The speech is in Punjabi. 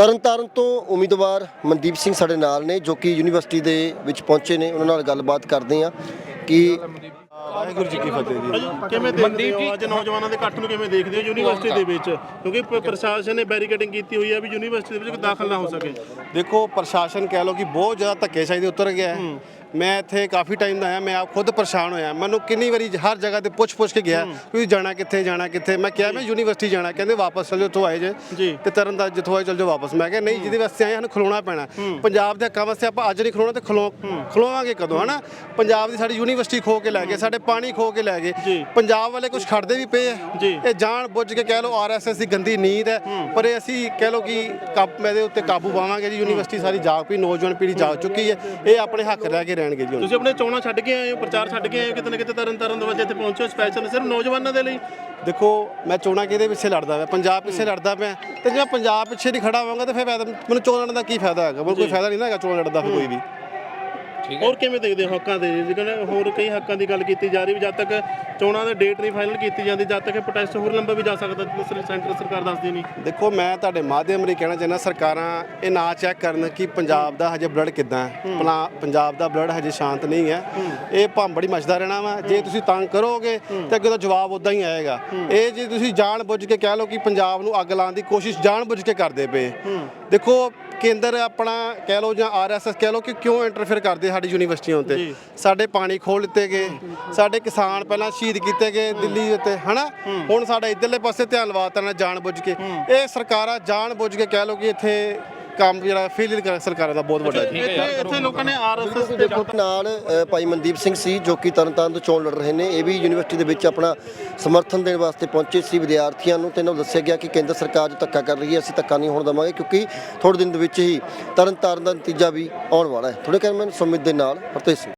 ਤਰਨਤਾਰਨ ਤੋਂ ਉਮੀਦਵਾਰ ਮਨਦੀਪ ਸਿੰਘ ਸਾਡੇ ਨਾਲ ਨੇ ਜੋ ਕਿ ਯੂਨੀਵਰਸਿਟੀ ਦੇ ਵਿੱਚ ਪਹੁੰਚੇ ਨੇ। ਉਹਨਾਂ ਨਾਲ ਗੱਲਬਾਤ ਕਰਦੇ ਆ ਕਿ ਵਾਹਿਗੁਰੂ ਜੀ ਕੀ ਫਤਿਹ ਜੀ। ਕਿਵੇਂ ਦੇਖਦੇ ਹੋ ਅੱਜ ਨੌਜਵਾਨਾਂ ਦੇ ਇਕੱਠ ਨੂੰ ਕਿਵੇਂ ਦੇਖਦੇ ਹੋ ਯੂਨੀਵਰਸਿਟੀ ਦੇ ਵਿੱਚ? ਕਿਉਂਕਿ ਪ੍ਰਸ਼ਾਸਨ ਨੇ ਬੈਰੀਕੇਡਿੰਗ ਕੀਤੀ ਹੋਈ ਹੈ ਵੀ ਯੂਨੀਵਰਸਿਟੀ ਦੇ ਵਿੱਚ ਕੋਈ ਦਾਖਲ ਨਾ ਹੋ ਸਕੇ। ਦੇਖੋ ਪ੍ਰਸ਼ਾਸਨ ਕਹਿ ਲੋ ਕਿ ਬਹੁਤ ਜ਼ਿਆਦਾ ਧੱਕੇਸ਼ਾਹੀ ਦੇ ਉਤਰ ਗਿਆ ਹੈ। ਮੈਂ ਇੱਥੇ ਕਾਫੀ ਟਾਈਮ ਦਾ ਆਇਆ ਮੈਂ ਆਪ ਖੁਦ ਪਰੇਸ਼ਾਨ ਹੋਇਆ। ਮੈਨੂੰ ਕਿੰਨੀ ਵਾਰੀ ਹਰ ਜਗ੍ਹਾ ਤੇ ਪੁੱਛ ਪੁੱਛ ਕੇ ਗਿਆ ਤੁਸੀਂ ਜਾਣਾ ਕਿੱਥੇ ਜਾਣਾ ਕਿੱਥੇ? ਮੈਂ ਕਿਹਾ ਮੈਂ ਯੂਨੀਵਰਸਿਟੀ ਜਾਣਾ ਕਹਿੰਦੇ ਵਾਪਸ ਚਲ ਜਾਓ ਉੱਥੋਂ ਆਏ ਜੇ। ਤੇ ਤਰਨ ਦਾ ਜਿੱਥੋਂ ਆਏ ਚਲ ਜਾਓ ਵਾਪਸ। ਮੈਂ ਕਿਹਾ ਨਹੀਂ ਜਿਹਦੇ ਵਾਸਤੇ ਆਏ ਸਾਨੂੰ ਖਲੋਣਾ ਪੈਣਾ। ਪੰਜਾਬ ਦੇ ਹੱਕਾਂ ਵਾਸਤੇ ਆਪਾਂ ਅੱਜ ਨਹੀਂ ਖਲੋਣਾ ਤੇ ਖਲੋ ਖਲੋਵਾਂਗੇ ਕਦੋਂ ਹਨਾ? ਪੰਜਾਬ ਦੀ ਸਾਡੀ ਯੂਨੀਵਰਸਿਟੀ ਖੋ ਕੇ ਲੈ ਗਏ ਸਾਡੇ ਪਾਣੀ ਖੋ ਕੇ ਲੈ। ਗਏ। ਪੰਜਾਬ ਵਾਲੇ ਕੁਝ ਖੜਦੇ ਵੀ ਪਏ ਆ। ਇਹ ਜਾਣ ਬੁੱਝ ਕੇ ਕਹਿ ਲਓ ਆਰਐਸਐਸ ਦੀ ਗੰਦੀ ਨੀਤ ਹੈ। ਪਰ ਇਹ ਅਸੀਂ ਕਹਿ ਲਓ ਕਿ ਕਾਬ ਮੈਂ ਦੇ ਉੱਤੇ ਕਾਬੂ ਪਾਵਾਂਗੇ ਜੀ। ਯੂਨੀਵਰਸਿਟੀ ਸਾਰੀ ਜਾਗ ਪਈ ਨੌਜਵਾਨ ਪੀੜ੍ਹੀ ਜਾਗ ਚੁੱਕੀ ਹੈ। ਇਹ ਆਪਣੇ ਹੱਕ ਰਹਿ ਕੇ ਰਹਿਣਗੇ ਜੀ ਤੁਸੀਂ ਆਪਣੇ ਚੋਣਾਂ ਛੱਡ ਕੇ ਆਏ ਹੋ ਪ੍ਰਚਾਰ ਛੱਡ ਕੇ ਆਏ ਹੋ ਕਿਤੇ ਨਾ ਕਿਤੇ ਤਰਨ ਤਾਰਨ ਦੇ ਇੱਥੇ ਪਹੁੰਚੇ ਸਪੈਸ਼ਲ ਸਿਰਫ ਨੌਜਵਾਨਾਂ ਦੇ ਲਈ। ਦੇਖੋ ਮੈਂ ਚੋਣਾਂ ਕਿਹਦੇ ਪਿੱਛੇ ਲੜਦਾ ਪਿਆ? ਪੰਜਾਬ ਪਿੱਛੇ ਲੜਦਾ ਪਿਆ। ਤੇ ਜੇ ਮੈਂ ਪੰਜਾਬ ਪਿੱਛੇ ਨਹੀਂ ਖੜਾ ਹੋਵਾਂਗਾ ਤੇ ਫਿਰ ਮੈਨੂੰ ਚੋਣ ਲੜਨ ਦਾ ਕੀ ਫਾਇਦਾ ਹੈਗਾ? ਮੈਨੂੰ ਕੋਈ ਫਾਇਦਾ ਨਹੀਂ ਨਾ ਹੈਗਾ ਚੋਣ ਲੜਨ ਦਾ ਫਿਰ ਹੋਰ ਕਿਵੇਂ ਦੇਖਦੇ ਹੋ ਹੱਕਾਂ ਦੇ? ਜਿਵੇਂ ਹੋਰ ਕਈ ਹੱਕਾਂ ਦੀ ਗੱਲ ਕੀਤੀ ਜਾ ਰਹੀ ਵੀ ਜਦ ਤੱਕ ਚੋਣਾਂ ਦੀ ਡੇਟ ਨਹੀਂ ਫਾਈਨਲ ਕੀਤੀ ਜਾਂਦੀ ਜਦ ਤੱਕ ਇਹ ਪ੍ਰੋਟੈਸਟ ਹੋਰ ਲੰਬਾ ਵੀ ਜਾ ਸਕਦਾ ਦੂਸਰੀ ਸੈਂਟਰ ਸਰਕਾਰ ਦੱਸਦੀ ਨਹੀਂ। ਦੇਖੋ ਮੈਂ ਤੁਹਾਡੇ ਮਾਧਿਅਮ ਰਾਹੀਂ ਕਹਿਣਾ ਚਾਹੁੰਦਾ ਸਰਕਾਰਾਂ ਇਹ ਨਾ ਚੈੱਕ ਕਰਨ ਕਿ ਪੰਜਾਬ ਦਾ ਹਜੇ ਬਲੱਡ ਕਿੱਦਾਂ ਹੈ। ਪੰਜਾਬ ਦਾ ਬਲੱਡ ਹਜੇ ਸ਼ਾਂਤ ਨਹੀਂ ਹੈ। ਇਹ ਭਾਂਬੜੀ ਮਚਦਾ ਰਹਿਣਾ ਵਾ। ਜੇ ਤੁਸੀਂ ਤੰਗ ਕਰੋਗੇ ਤੇ ਅੱਗੇ ਤੋਂ ਜਵਾਬ ਉਦਾਂ ਹੀ ਆਏਗਾ। ਇਹ ਜੇ ਤੁਸੀਂ ਜਾਣ ਬੁੱਝ ਕੇ ਕਹਿ ਲਓ ਕਿ ਪੰਜਾਬ ਨੂੰ ਅੱਗ ਲਾਉਣ ਦੀ ਕੋਸ਼ਿਸ਼ ਜਾਣ ਬੁੱਝ ਕੇ ਕਰਦੇ ਪਏ। ਦੇਖੋ ਕੇਂਦਰ ਆਪਣਾ ਕਹਿ ਲਓ ਜਾਂ ਆਰਐਸਐਸ ਕਹਿ ਲਓ ਕਿ ਕਿਉਂ ਇੰਟਰਫੇਅਰ ਕਰਦੇ ਸਾਡੀ ਯੂਨੀਵਰਸਿਟੀਆਂ ਉੱਤੇ। ਸਾਡੇ ਪਾਣੀ ਖੋਲ ਦਿੱਤੇ ਗਏ ਸਾਡੇ ਕਿਸਾਨ ਪਹਿਲਾਂ ਸ਼ਹੀਦ ਕੀਤੇ ਗਏ ਦਿੱਲੀ ਉੱਤੇ ਹਨਾ? ਹੁਣ ਸਾਡਾ ਇਧਰਲੇ ਪਾਸੇ ਧਿਆਨ ਲਵਾਤਾ ਨਾ ਜਾਣ ਬੁੱਝ ਕੇ। ਇਹ ਸਰਕਾਰਾਂ ਜਾਣ ਬੁੱਝ ਕੇ ਕਹਿ ਲਓ ਕਿ ਇੱਥੇ ਕੰਮ ਜਿਹੜਾ ਫੇਲਿਅਰ ਕਰ ਸਰਕਾਰਾਂ ਦਾ ਬਹੁਤ ਵੱਡਾ ਜੀ। ਇੱਥੇ ਲੋਕਾਂ ਨੇ ਆਰਐਸਐਸ ਦੇਖੋ ਨਾਲ ਭਾਈ ਮਨਦੀਪ ਸਿੰਘ ਸੀ ਜੋ ਕਿ ਤਰਨਤਾਰਨ ਤੋਂ ਚੋਣ ਲੜ ਰਹੇ ਨੇ ਇਹ ਵੀ ਯੂਨੀਵਰਸਿਟੀ ਦੇ ਵਿੱਚ ਆਪਣਾ ਸਮਰਥਨ ਦੇਣ ਵਾਸਤੇ ਪਹੁੰਚੇ ਸੀ ਵਿਦਿਆਰਥੀਆਂ ਨੂੰ ਤੇ ਇਹਨਾਂ ਨੂੰ ਦੱਸਿਆ ਗਿਆ ਕਿ ਕੇਂਦਰ ਸਰਕਾਰ ਜੋ ਧੱਕਾ ਕਰ ਰਹੀ ਹੈ ਅਸੀਂ ਧੱਕਾ ਨਹੀਂ ਹੋਣ ਦੇਵਾਂਗੇ ਕਿਉਂਕਿ ਥੋੜੇ ਦਿਨ ਦੇ ਵਿੱਚ ਹੀ ਤਰਨਤਾਰਨ ਦਾ ਨਤੀਜਾ ਵੀ ਆਉਣ ਵਾਲਾ ਹੈ। ਥੋੜੇ ਕੈਮਰਨ ਸੁਮਿਤ ਦੇ ਨਾਲ ਹਰਤੇਜ ਸਿੰਘ।